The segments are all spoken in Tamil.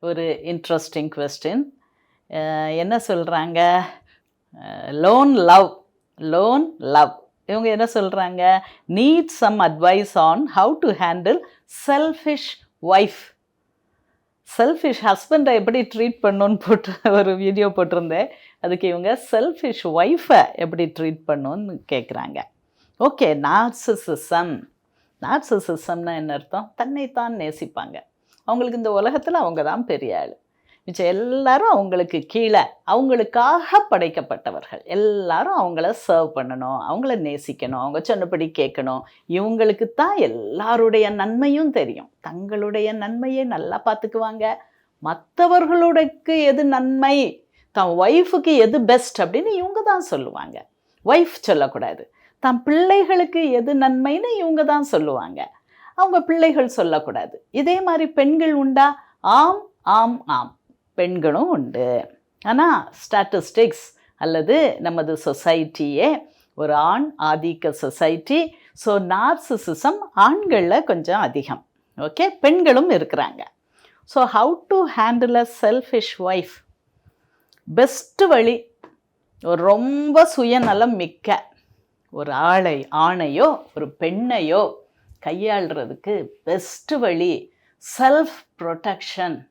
ஒரு இன்ட்ரெஸ்டிங் கொஸ்டின் என்ன சொல்கிறாங்க லோன் லவ் லோன் லவ் இவங்க என்ன சொல்கிறாங்க need some advice on how to handle selfish wife selfish ஹஸ்பண்டை எப்படி ட்ரீட் பண்ணணுன்னு போட்டு ஒரு வீடியோ போட்டிருந்தேன். அதுக்கு இவங்க செல்ஃபிஷ் ஒய்ஃபை எப்படி ட்ரீட் பண்ணணுன்னு கேட்குறாங்க ஓகே நார்சிசிசம் நார்சிசிசம்னா என்ன அர்த்தம்? தன்னைத்தான் நேசிப்பாங்க. அவங்களுக்கு இந்த உலகத்தில் அவங்க தான் பெரிய ஆள். மிச்சம் எல்லாரும் அவங்களுக்கு கீழே அவங்களுக்காக படைக்கப்பட்டவர்கள். எல்லாரும் அவங்கள சர்வ் பண்ணணும் அவங்கள நேசிக்கணும் அவங்க சொன்னபடி கேட்கணும். இவங்களுக்கு தான் எல்லாருடைய நன்மையும் தெரியும். தங்களுடைய நன்மையை நல்லா பார்த்துக்குவாங்க. மற்றவர்களுக்கு எது நன்மை தன் ஒய்ஃபுக்கு எது பெஸ்ட் அப்படின்னு இவங்க தான் சொல்லுவாங்க. ஒய்ஃப் சொல்லக்கூடாது. தன் பிள்ளைகளுக்கு எது நன்மைன்னு இவங்க தான் சொல்லுவாங்க. அவங்க பிள்ளைகள் சொல்லக்கூடாது. இதே மாதிரி பெண்கள் உண்டா? ஆம் ஆம் ஆம். பெண்களும் உண்டு. ஆனால் ஸ்டாட்டிஸ்டிக்ஸ் அல்லது நமது சொசைட்டியே ஒரு ஆண் ஆதிக்க சொசைட்டி ஸோ நார்சிசிசம் ஆண்களில் கொஞ்சம் அதிகம். ஓகே பெண்களும் இருக்கிறாங்க. So how to handle a selfish wife best வழி ஒரு ரொம்ப சுயநலம் மிக்க ஒரு ஆளை ஆணையோ ஒரு பெண்ணையோ கையாளுறதுக்கு பெஸ்ட்டு வழி செல்ஃப் ப்ரொடெக்ஷன்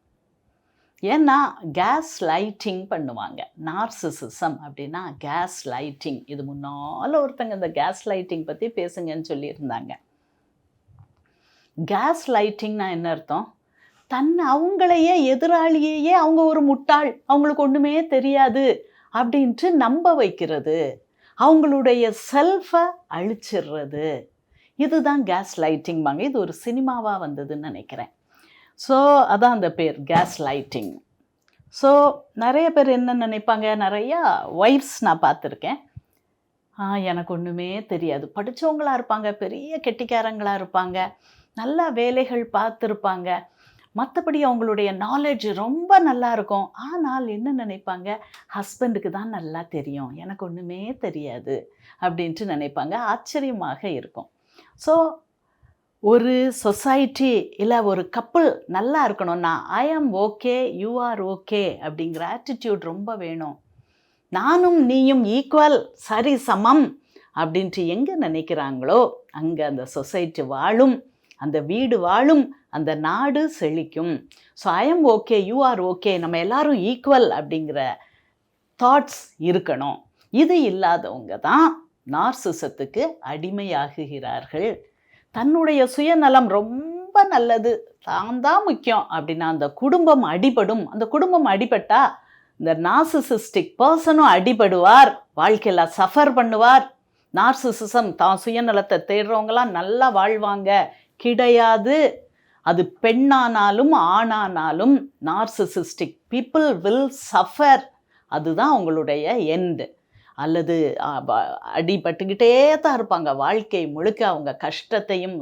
ஏன்னா கேஸ் லைட்டிங் பண்ணுவாங்க. நார்சிசிசம் அப்படின்னா கேஸ் லைட்டிங் இது முன்னால் ஒருத்தங்க இந்த கேஸ் லைட்டிங் பற்றி பேசுங்கன்னு சொல்லியிருந்தாங்க. கேஸ் லைட்டிங்னா என்ன அர்த்தம்? தன் அவங்களையே எதிராளியையே அவங்க ஒரு முட்டாள் அவங்களுக்கு ஒன்றுமே தெரியாது அப்படின்ட்டு நம்ப வைக்கிறது. அவங்களுடைய செல்ஃபை அழிச்சிடுறது இதுதான் கேஸ் லைட்டிங்பாங்க இது ஒரு சினிமாவாக வந்ததுன்னு நினைக்கிறேன். ஸோ அதான் அந்த பேர் கேஸ் லைட்டிங் ஸோ நிறைய பேர் என்ன நினைப்பாங்க? நிறையா ஒய்ஃப்ஸ் நான் பார்த்துருக்கேன். எனக்கு ஒன்றுமே தெரியாது. படித்தவங்களா இருப்பாங்க பெரிய கெட்டிக்காரங்களாக இருப்பாங்க. நல்லா வேலைகள் பார்த்துருப்பாங்க. மற்றபடி அவங்களுடைய நாலேஜ் ரொம்ப நல்லா இருக்கும். ஆனால் என்ன நினைப்பாங்க? ஹஸ்பண்டுக்கு தான் நல்லா தெரியும். எனக்கு ஒன்றுமே தெரியாது. அப்படின்ட்டு நினைப்பாங்க. ஆச்சரியமாக இருக்கும். ஸோ ஒரு சொசைட்டி இல்லை ஒரு கப்புள் நல்லா இருக்கணும்னா I am okay you are okay அப்படிங்கிற ஆட்டிடியூட் ரொம்ப வேணும். நானும் நீயும் ஈக்குவல் சரி சமம் அப்படின்ட்டு எங்கே நினைக்கிறாங்களோ அங்கே அந்த சொசைட்டி வாழும் அந்த வீடு வாழும் அந்த நாடு செழிக்கும். So I am okay you are okay நம்ம எல்லாரும் ஈக்குவல் அப்படிங்கிற தாட்ஸ் இருக்கணும். இது இல்லாதவங்க தான் நார்சிசத்துக்கு அடிமையாகுகிறார்கள். தன்னுடைய சுயநலம் ரொம்ப நல்லது தான் தான் முக்கியம் அப்படின்னா அந்த குடும்பம் அடிபடும். அந்த குடும்பம் அடிபட்டா இந்த நார்சிசிஸ்டிக் பர்சனும் அடிபடுவார் வாழ்க்கையில் சஃபர் பண்ணுவார். நார்சிசிசம் தான் சுயநலத்தை தேடுறவங்களாம் நல்லா வாழ்வாங்க. கிடையாது. அது பெண்ணானாலும் ஆணானாலும் நார்சிசிஸ்டிக் பீப்புள் வில் சஃபர். அதுதான் உங்களுடைய எண்டு. அல்லது அடிபட்டுக்கிட்டே தான் இருப்பாங்க. வாழ்க்கை முழுக்க அவங்க கஷ்டத்தையும்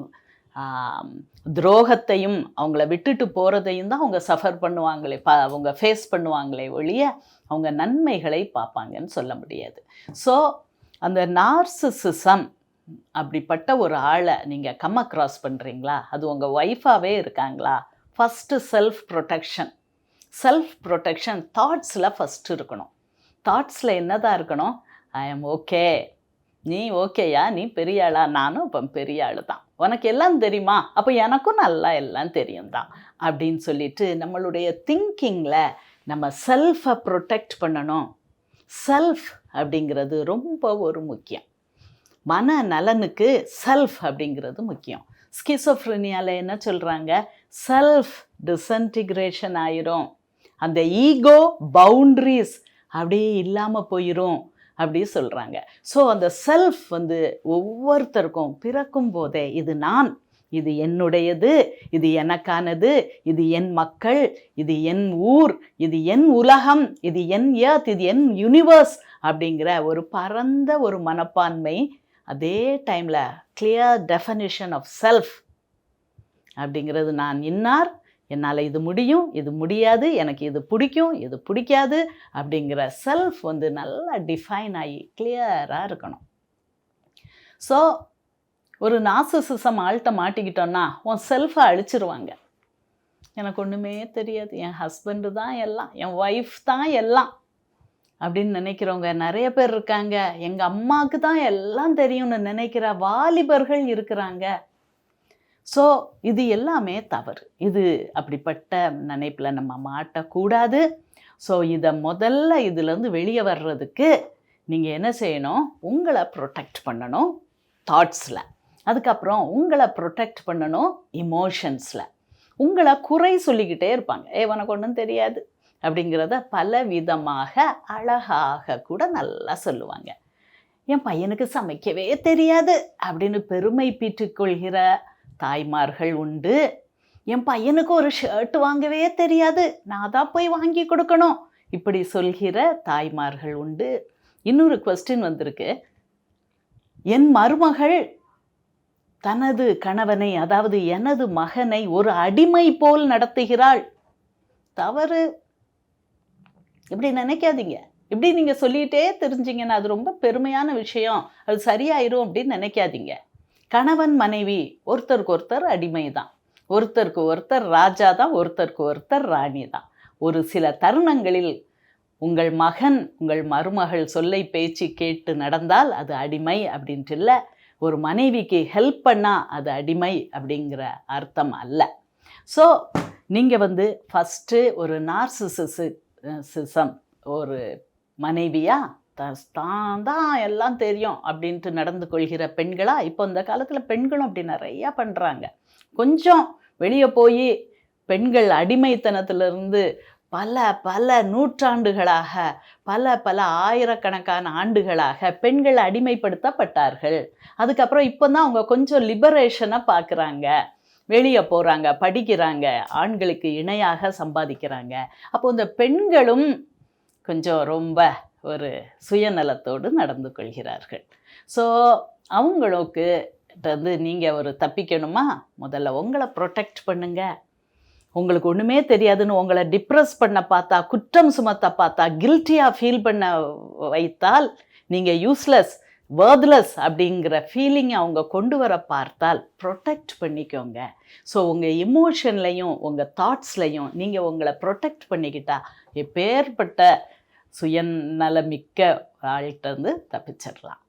துரோகத்தையும் அவங்கள விட்டுட்டு போகிறதையும் தான் அவங்க சஃபர் பண்ணுவாங்களே ப அவங்க ஃபேஸ் பண்ணுவாங்களே ஒழிய அவங்க நன்மைகளை பார்ப்பாங்கன்னு சொல்ல முடியாது. ஸோ அந்த நார்சிசிசம் அப்படிப்பட்ட ஒரு ஆளை நீங்கள் கம் அக்ராஸ் பண்ணுறீங்களா அது உங்கள் ஒய்ஃபாகவே இருக்காங்களா? First self protection self protection தாட்ஸில் first இருக்கணும் தாட்ஸில் என்னதான் இருக்கணும்? ஐ எம் ஓகே நீ ஓகேயா நீ பெரிய ஆளா? நானும் இப்போ பெரிய தான் உனக்கு எல்லாம் தெரியுமா? அப்போ எனக்கும் நல்லா எல்லாம் தெரியும் தான் அப்படின்னு சொல்லிட்டு நம்மளுடைய திங்கிங்கில் நம்ம செல்ஃபை ப்ரொடெக்ட் பண்ணணும். செல்ஃப் அப்படிங்கிறது ரொம்ப ஒரு முக்கியம். மன நலனுக்கு செல்ஃப் அப்படிங்கிறது முக்கியம். ஸ்கிசோஃப்ரினியாவில் என்ன சொல்கிறாங்க செல்ஃப் டிசன்டிகிரேஷன் ஆயிரும். அந்த ஈகோ பவுண்ட்ரிஸ் அப்படியே இல்லாமல் போயிடும் அப்படி சொல்கிறாங்க ஸோ அந்த செல்ஃப் வந்து ஒவ்வொருத்தருக்கும் பிறக்கும் போதே இது நான் இது என்னுடையது இது எனக்கானது இது என் மக்கள் இது என் ஊர் இது என் உலகம் இது என் எர்த் இது என் யூனிவர்ஸ் அப்படிங்கிற ஒரு பரந்த ஒரு மனப்பான்மை அதே டைமில் கிளியர் டெஃபனிஷன் ஆஃப் செல்ஃப் அப்படிங்கிறது நான் இன்னார் என்னால் இது முடியும் இது முடியாது எனக்கு இது பிடிக்கும் இது பிடிக்காது அப்படிங்கிற செல்ஃப் வந்து நல்லா டிஃபைன் ஆகி கிளியராக இருக்கணும். ஸோ ஒரு நாசசிசம் ஆள்கிட்ட மாட்டிக்கிட்டோன்னா உன் செல்ஃபை அழிச்சிருவாங்க. எனக்கு ஒன்றுமே தெரியாது. என் ஹஸ்பண்டு தான் எல்லாம் என் ஒய்ஃப் தான் எல்லாம் அப்படின்னு நினைக்கிறவங்க நிறைய பேர் இருக்காங்க. எங்கள் அம்மாவுக்கு தான் எல்லாம் தெரியும்னு நினைக்கிற வாலிபர்கள் இருக்கிறாங்க. ஸோ இது எல்லாமே தவறு. இது அப்படிப்பட்ட நினைப்பில் நம்ம மாட்டக்கூடாது. ஸோ இதை முதல்ல இதுலேருந்து வெளியே வர்றதுக்கு நீங்கள் என்ன செய்யணும்? உங்களை ப்ரொடெக்ட் பண்ணணும் தாட்ஸில் அதுக்கப்புறம் உங்களை ப்ரொடெக்ட் பண்ணணும் இமோஷன்ஸில் உங்களை குறை சொல்லிக்கிட்டே இருப்பாங்க. ஏ உனக்கு ஒன்றும் தெரியாது. அப்படிங்கிறத பல விதமாக அழகாக கூட நல்லா சொல்லுவாங்க. என் பையனுக்கு சமைக்கவே தெரியாது அப்படின்னு பெருமை பீற்றுக்கொள்கிற தாய்மார்கள் உண்டு. என் பையனுக்கு ஒரு ஷர்ட் வாங்கவே தெரியாது. நான் தான் போய் வாங்கி கொடுக்கணும். இப்படி சொல்கிற தாய்மார்கள் உண்டு. இன்னொரு கொஸ்டின் வந்திருக்கு. என் மருமகள் தனது கணவனை அதாவது எனது மகனை ஒரு அடிமை போல் நடத்துகிறாள். தவறு. இப்படி நினைக்காதீங்க. இப்படி நீங்கள் சொல்லிகிட்டே தெரிஞ்சிங்கன்னா அது ரொம்ப பெருமையான விஷயம். அது சரியாயிரும் அப்படின்னு நினைக்காதீங்க. கணவன் மனைவி ஒருத்தருக்கு ஒருத்தர் அடிமை தான் ஒருத்தருக்கு ஒருத்தர் ராஜா தான் ஒருத்தருக்கு ஒருத்தர் ராணி தான் ஒரு சில தருணங்களில் உங்கள் மகன் உங்கள் மருமகள் சொல்லை பேச்சு கேட்டு நடந்தால் அது அடிமை அப்படின்ட்டு இல்லை ஒரு மனைவிக்கு ஹெல்ப் பண்ணால் அது அடிமை அப்படிங்கிற அர்த்தம் அல்ல. ஸோ நீங்கள் வந்து ஃபஸ்ட்டு ஒரு நார்சிசிசு சிசம் ஒரு மனைவியாக தான் தான் எல்லாம் தெரியும் அப்படின்ட்டு நடந்து கொள்கிற பெண்களாக இப்போ இந்த காலத்தில் பெண்களும் அப்படி நிறையா பண்ணுறாங்க கொஞ்சம் வெளியே போய் பெண்கள் அடிமைத்தனத்திலிருந்து பல பல நூற்றாண்டுகளாக பல பல ஆயிரக்கணக்கான ஆண்டுகளாக பெண்கள் அடிமைப்படுத்தப்பட்டார்கள். அதுக்கப்புறம் இப்போ தான் அவங்க கொஞ்சம் லிபரேஷனை பார்க்குறாங்க வெளியே போகிறாங்க படிக்கிறாங்க ஆண்களுக்கு இணையாக சம்பாதிக்கிறாங்க. அப்போ இந்த பெண்களும் கொஞ்சம் ரொம்ப ஒரு சுயநலத்தோடு நடந்து கொள்கிறார்கள். ஸோ அவங்களுக்கு வந்து நீங்கள் ஒரு தப்பிக்கணுமா? முதல்ல உங்களை ப்ரொடெக்ட் பண்ணுங்க. உங்களுக்கு ஒன்றுமே தெரியாதுன்னு உங்களை டிப்ரெஸ் பண்ண பார்த்தா குற்றம் சுமத்த பார்த்தா கில்ட்டியாக ஃபீல் பண்ண வைத்தால் நீங்கள் யூஸ்லெஸ் வேர்த்லெஸ் அப்படிங்கிற ஃபீலிங் அவங்க கொண்டு வர பார்த்தால் ப்ரொடெக்ட் பண்ணிக்கோங்க. ஸோ உங்கள் இமோஷன்லையும் உங்கள் தாட்ஸ்லையும் நீங்கள் உங்களை ப்ரொடெக்ட் பண்ணிக்கிட்டால் எப்பேற்பட்ட சுயநலமிக்க ஆள்கிட்ட இருந்து தப்பிச்சிடலாம்.